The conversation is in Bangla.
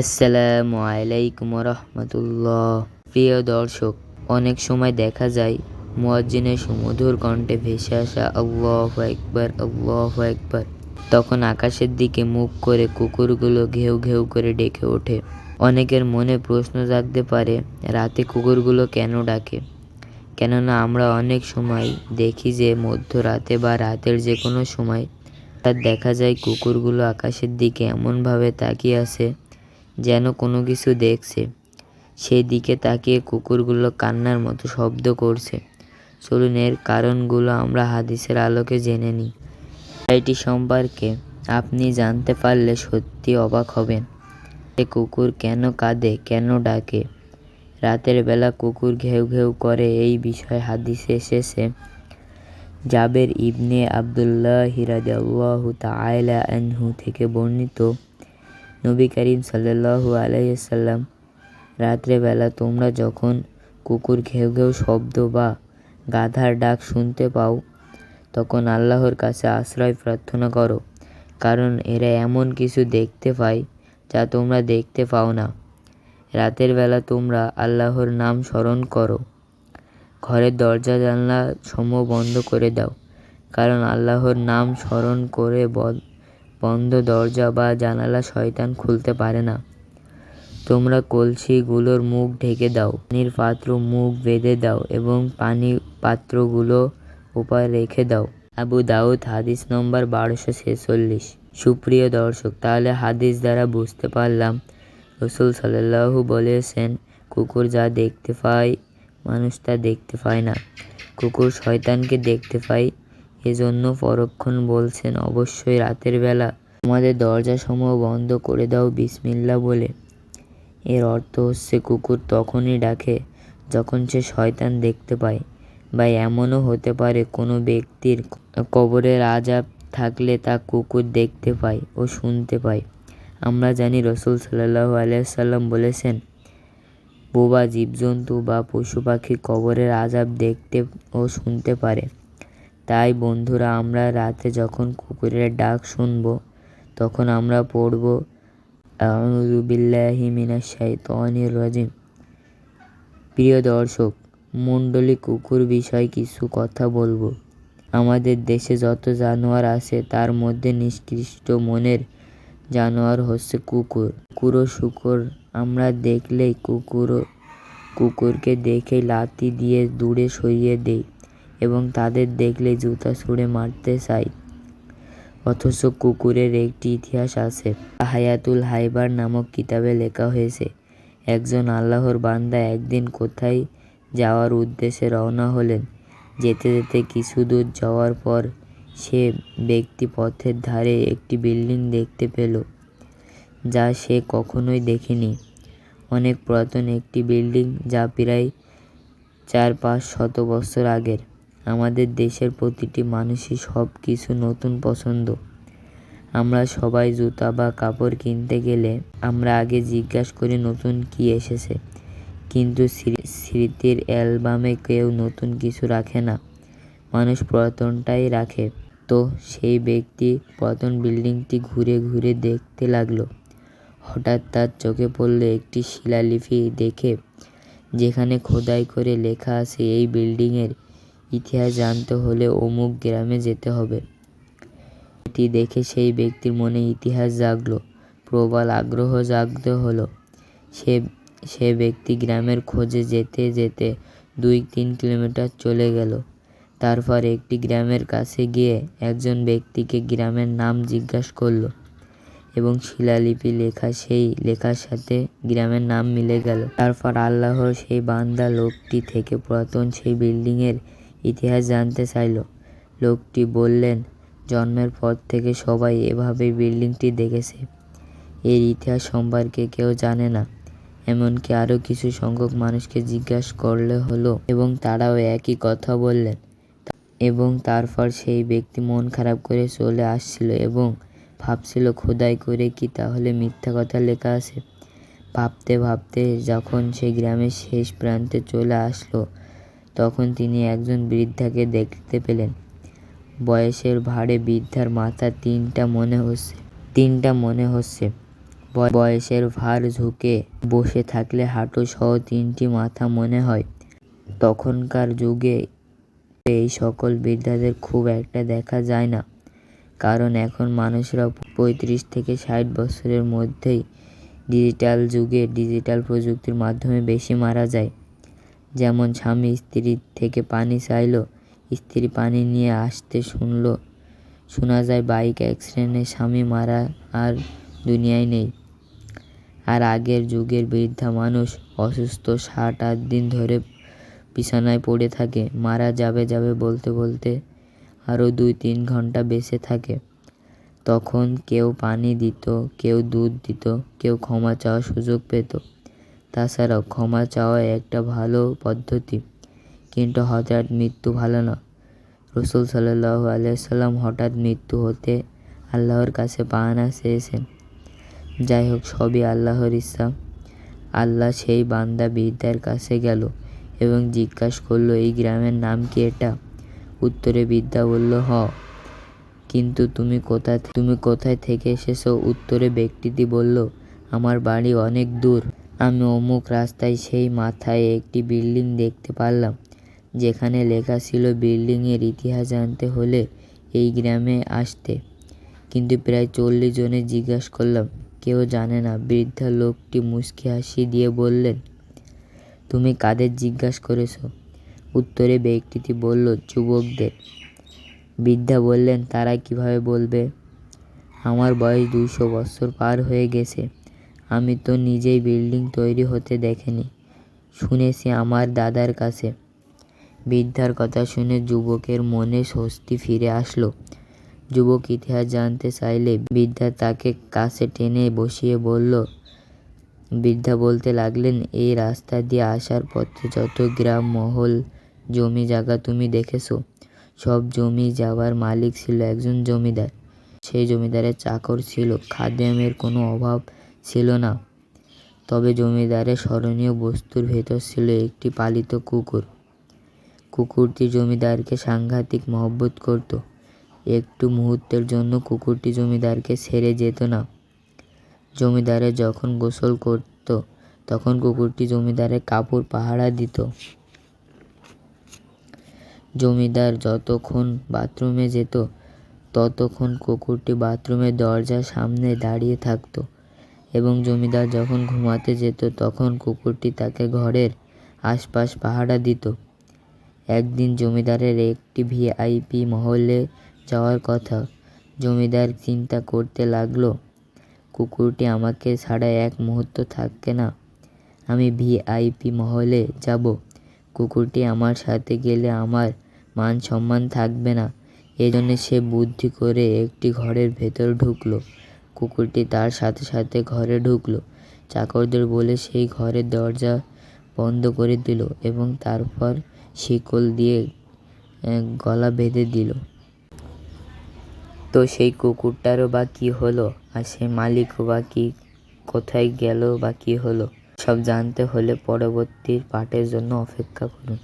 আসসালামু আলাইকুম রহমতুল্লাহ প্রিয় দর্শক, অনেক সময় দেখা যায় মুয়াজ্জিনের সুমধুর কণ্ঠে ভেসে আসা আল্লাহ একবার আল্লাহ একবার তখন আকাশের দিকে মুখ করে কুকুরগুলো ঘেউ ঘেউ করে ডেকে ওঠে। অনেকের মনে প্রশ্ন জাগতে পারে, রাতে কুকুরগুলো কেন ডাকে? কেননা আমরা অনেক সময় দেখি যে মধ্যরাতে বা রাতের যে কোনো সময় হঠাৎ দেখা যায় কুকুরগুলো আকাশের দিকে এমনভাবে তাকিয়ে আছে যেন কোনো কিছু দেখছে। সেই দিকে তাকিয়ে কুকুরগুলো কান্নার মতো শব্দ করছে। চলুন এর কারণগুলো আমরা হাদিসের আলোকে জেনে নিই। এটি সম্পর্কে আপনি জানতে পারলে সত্যি অবাক হবেন। এ কুকুর কেন কাঁদে, কেন ডাকে? রাতের বেলা কুকুর ঘেউ ঘেউ করে এই বিষয়ে হাদিসে এসেছে। জাবের ইবনে আবদুল্লাহ হিরাদাল্লাহু তাআলা আনহু থেকে বর্ণিত নবী করিম সাল্লাল্লাহু আলাইহি সাল্লাম রাত্রেবেলা তোমরা যখন কুকুর ঘেউ ঘেউ শব্দ বা গাধার ডাক শুনতে পাও, তখন আল্লাহর কাছে আশ্রয় প্রার্থনা করো, কারণ এরা এমন কিছু দেখতে পায় যা তোমরা দেখতে পাও না। রাতের বেলা তোমরা আল্লাহর নাম স্মরণ করো। ঘরের দরজা জানলা সমূহ বন্ধ করে দাও, কারণ আল্লাহর নাম স্মরণ করে বন্ধ দরজা বা জানালা শয়তান খুলতে পারে না। তোমরা কলসিগুলোর মুখ ঢেকে দাও, পানির পাত্র মুখ বেঁধে দাও এবং পানি পাত্রগুলো ওপারে রেখে দাও। আবু দাউদ, হাদিস নম্বর বারোশো ছেচল্লিশ। সুপ্রিয় দর্শক, তাহলে হাদিস দ্বারা বুঝতে পারলাম, রসুল সাল্লাহু বলেছেন, কুকুর যা দেখতে পায়, মানুষ তা দেখতে পায় না। কুকুর শয়তানকে দেখতে পায় এজন্য পরক্ষণ বলছেন, অবশ্যই রাতের বেলা তোমাদের দরজাসমূহ বন্ধ করে দাও বিসমিল্লা বলে। এর অর্থ হচ্ছে, কুকুর তখনই ডাকে যখন সে শয়তান দেখতে পায় বা এমনও হতে পারে কোনো ব্যক্তির কবরের আজাব থাকলে তা কুকুর দেখতে পায় ও শুনতে পায়। আমরা জানি রসুল সাল্লাহ আলিয়াল্লাম বলেছেন, বোবা জীবজন্তু বা পশু পাখি কবরের আজাব দেখতে ও শুনতে পারে। তাই বন্ধুরা, আমরা রাতে যখন কুকুরের ডাক শুনব, তখন আমরা পড়ব রাজিম। প্রিয় দর্শক, মণ্ডলী কুকুর বিষয়ে কিছু কথা বলব। আমাদের দেশে যত জানোয়ার আছে, তার মধ্যে নিষ্কৃষ্ট মনের জানোয়ার হচ্ছে কুকুর। কুকুর শুকুর, আমরা দেখলেই কুকুর কুকুরকে দেখে লাথি দিয়ে দূরে সরিয়ে দেই। এবং তাদের দেখলে জুতা ছুঁড়ে মারতে চাই। অথচ কুকুরের একটি ইতিহাস আছে। হায়াতুল হাইবার নামক কিতাবে লেখা হয়েছে, একজন আল্লাহর বান্দা একদিন কোথায় যাওয়ার উদ্দেশ্যে রওনা হলেন? যেতে যেতে কিছু দূর যাওয়ার পর সে ব্যক্তি পথের ধারে একটি বিল্ডিং দেখতে পেল, যা সে কখনোই দেখেনি। অনেক পুরাতন একটি বিল্ডিং যা প্রায় চার পাঁচ শত বছর আগের। আমাদের দেশের প্রতিটি মানুষই সব কিছু নতুন পছন্দ। আমরা সবাই জুতা বা কাপড় কিনতে গেলে আমরা আগে জিজ্ঞাসা করি, নতুন কি এসেছে? কিন্তু স্মৃতির অ্যালবামে কেউ নতুন কিছু রাখে না। মানুষ পুরাতনটাই রাখে। তো সেই ব্যক্তি পুরাতন বিল্ডিংটি ঘুরে ঘুরে দেখতে লাগল। হঠাৎ তার চোখে পড়ল একটি শিলালিপি দেখে, যেখানে খোদাই করে লেখা আছে, এই বিল্ডিংয়ের ইতিহাস জানতে হলে অমুক গ্রামে যেতে হবে। এটি দেখে সেই ব্যক্তির মনে ইতিহাস জাগলো, প্রবল আগ্রহ জাগতে হলো। সে সে ব্যক্তি গ্রামের খোঁজে যেতে যেতে দুই তিন কিলোমিটার চলে গেল। তারপর একটি গ্রামের কাছে গিয়ে একজন ব্যক্তিকে গ্রামের নাম জিজ্ঞাসা করল এবং শিলালিপি লেখা সেই লেখার সাথে গ্রামের নাম মিলে গেল। তারপর আল্লাহর সেই বান্দা লোকটি থেকে পুরাতন সেই বিল্ডিংয়ের ইতিহাস জানতে চাইল। লোকটি বললেন, জন্মের পর থেকে সবাই এভাবে বিল্ডিংটি দেখেছে। এর ইতিহাস সম্পর্কে কেউ জানে না। এমনকি আরও কিছু সংখ্যক মানুষকে জিজ্ঞাসা করলে হলো এবং তারাও একই কথা বললেন। এবং তারপর সেই ব্যক্তি মন খারাপ করে চলে আসছিল এবং ভাবছিল, খোদাই করে কি তাহলে মিথ্যা কথা লেখা আছে? ভাবতে ভাবতে যখন সে গ্রামের শেষ প্রান্তে চলে আসলো তখন তিনি একজন বৃদ্ধাকে দেখতে পেলেন। বয়সের ভারে বৃদ্ধার মাথা তিনটা মনে হচ্ছে, তিনটা মনে হচ্ছে। বয়- বয়সের ভার ঝুঁকে বসে থাকলে হাঁটু সহ তিনটি মাথা মনে হয়। তখনকার যুগে এই সকল বৃদ্ধাদের খুব একটা দেখা যায় না, কারণ এখন মানুষরা পঁয়ত্রিশ থেকে ষাট বছরের মধ্যেই ডিজিটাল যুগে ডিজিটাল প্রযুক্তির মাধ্যমে বেশি মারা যায়। যেমন স্বামী স্ত্রীর থেকে পানি চাইলো, স্ত্রী পানি নিয়ে আসতে শুনলো। শোনা যায় বাইক অ্যাক্সিডেন্টে স্বামী মারা আর দুনিয়ায় নেই। আর আগের যুগের বৃদ্ধা মানুষ অসুস্থ ষাট আট দিন ধরে বিছানায় পড়ে থাকে। মারা যাবে যাবে বলতে বলতে আরও দুই তিন ঘণ্টা বেঁচে থাকে। তখন কেউ পানি দিত, কেউ দুধ দিত, কেউ ক্ষমা চাওয়ার সুযোগ পেত। তাছাড়াও ক্ষমা চাওয়া একটা ভালো পদ্ধতি। কিন্তু হঠাৎ মৃত্যু ভালো না। রসুল সাল্লাহ আলিয়াল্লাম হঠাৎ মৃত্যু হতে আল্লাহর কাছে পাহানা চেয়েছেন। যাই হোক সবই আল্লাহর ইচ্ছা। আল্লাহ সেই বান্দা বৃদ্ধার কাছে গেল এবং জিজ্ঞাসা করল, এই গ্রামের নাম কি এটা? উত্তরে বিদ্যা বলল, হ। কিন্তু তুমি কোথায় তুমি কোথায় থেকে এসেছ? উত্তরে ব্যক্তিটি বলল, আমার বাড়ি অনেক দূর। আমি অমুক রাস্তায় সেই মাথায় একটি বিল্ডিং দেখতে পারলাম, যেখানে লেখা ছিল বিল্ডিংয়ের ইতিহাস জানতে হলে এই গ্রামে আসতে। কিন্তু প্রায় চল্লিশ জনে জিজ্ঞাসা করলাম, কেউ জানে না, বৃদ্ধা লোকটি মুচকি হাসি দিয়ে বললেন, তুমি কাদের জিজ্ঞাসা করেছ? উত্তরে ব্যক্তিটি বলল, যুবকদের। বৃদ্ধা বললেন, তারা কীভাবে বলবে? আমার বয়স দুশো বছর পার হয়ে গেছে। আমি তো নিজেই বিল্ডিং তৈরি হতে দেখিনি, শুনেছি আমার দাদার কাছে। বৃদ্ধার কথা শুনে যুবকের মনে স্বস্তি ফিরে আসলো। যুবক ইতিহাস জানতে চাইলে বৃদ্ধা তাকে কাছে টেনে বসিয়ে বলল, বৃদ্ধা বলতে লাগলেন, এই রাস্তা দিয়ে আসার পথে যত গ্রাম, মহল, জমি জায়গা তুমি দেখেছ, সব জমি যাওয়ার মালিক ছিল একজন জমিদার। সেই জমিদারের চাকর ছিল। খাদ্যামের কোনো অভাব ছিল না। তবে জমিদারের স্মরণীয় বস্তুর ভেতর ছিল একটি পালিত কুকুর। কুকুরটি জমিদারকে সাংঘাতিক মহব্বত করত। একটু মুহূর্তের জন্য কুকুরটি জমিদারকে ছেড়ে যেত না। জমিদারে যখন গোসল করত, তখন কুকুরটি জমিদারের কাপড় পাহারা দিত। জমিদার যতক্ষণ বাথরুমে যেত, ততক্ষণ কুকুরটি বাথরুমের দরজার সামনে দাঁড়িয়ে থাকতো। এবং জমিদার যখন ঘুমাতে যেত, তখন কুকুরটি তাকে ঘরের আশপাশ পাহারা দিত। একদিন জমিদারের একটি ভিআইপি মহলে যাওয়ার কথা। জমিদার চিন্তা করতে লাগল, কুকুরটি আমাকে ছাড়া এক মুহূর্ত থাকবে না। আমি ভিআইপি মহলে যাব। কুকুরটি আমার সাথে গেলে আমার মান সম্মান থাকবে না। এজন্য সে বুদ্ধি করে একটি ঘরের ভেতর ঢুকলো। কুকুরটি তার সাথে সাথে ঘরে ঢুকলো। চাকরদের বলে সেই ঘরের দরজা বন্ধ করে দিল এবং তারপর শিকল দিয়ে গলা বেঁধে দিল। তো সেই কুকুরটারও বা কী হলো? আর সে মালিকও বা কি, কোথায় গেল বা কী হলো? সব জানতে হলে পরবর্তী পার্টের জন্য অপেক্ষা করুন।